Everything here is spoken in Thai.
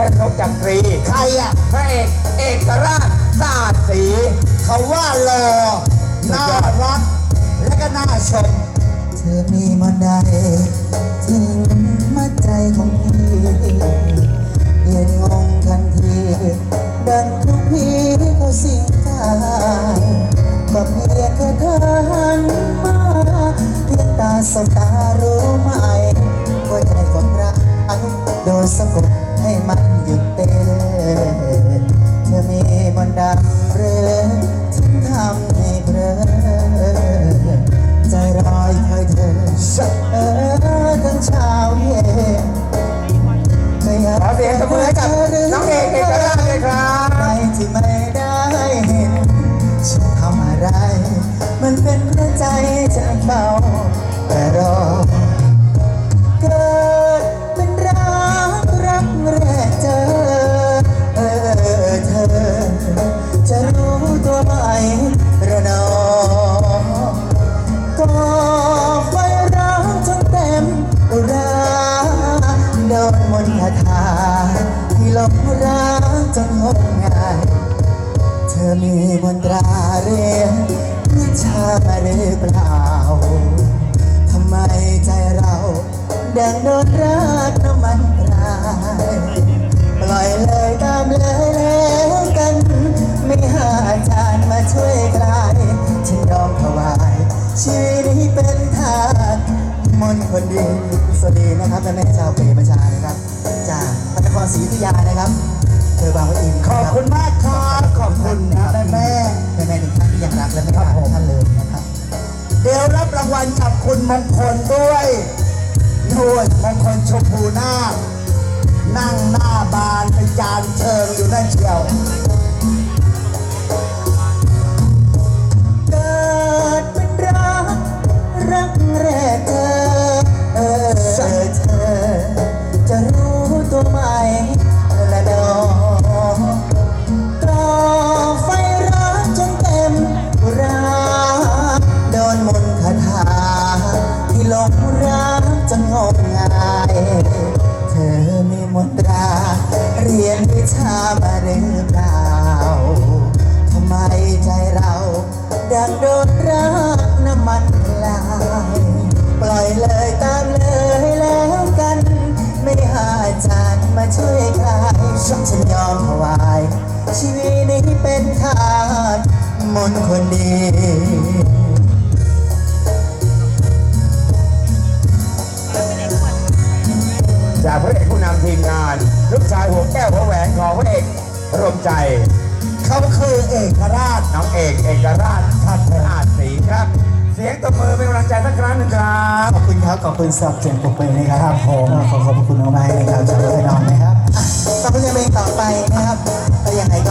พระนกจักรี ใครอะ พระเอกเอกราชศาสตร์ศรีเขาว่าหล่อน่ารัก และก็น่าชม เธอมีมนต์ใดถึงมัดใจของพี่เย็นงงทันที ดังทุกพี่เขาสิ่งกายก็เพียงแค่เธอหันมาเพียงตาสบตารู้ไหมว่าใจของเราโดนสะกด ให้มันหยุดเต้น จนงมงาย เธอมีมนตราเรียนวิชามาหรือเปล่า ทำไมใจเราดังโดนรักน้ำมันพราย ปล่อยเลยตามเลยแล้วกัน ไม่หาอาจารย์มาช่วยคลายฉันยอมถวาย ชีวิตนี้เป็นทาสมนต์คนดีสวัสดีนะครับแม่แม่ชาวเปรประชานะครับ จากพระนครศรีอยุธยานะครับ เธอบางปะอินขอบคุณมากครับขอบคุณนะแม่แม่แม่แม่ๆทุกท่านที่ยังรักและไม่ขาดท่านเลยนะครับ เดี๋ยวรับรางวัลกับคุณมงคลด้วยนู่นมงคลชมพูนาคนั่งหน้าบานเป็นจานเชิงอยู่นั่นเชียวเกิดเป็นรักรักแรกเธอ มถวาย ชีวิตนี้เป็นทาสมนต์คนดีจากพระเอกผู้นำทีมงาน ลูกชายหัวแก้วหัวแหวนของพระเอกรมใจ เขาคือเอกราชน้องเอกเอกราชทัศนาศรีครับ เสียงตบมือเป็นกำลังใจสักครั้งหนึ่งครับขอบคุณครับขอบคุณสำหรับเสียงปรบมือนะครับผมขอขอบคุณมากๆนะครับจากพี่น้องนะครับ ฟังเพลงต่อไปนะครับแต่อย่างไรก็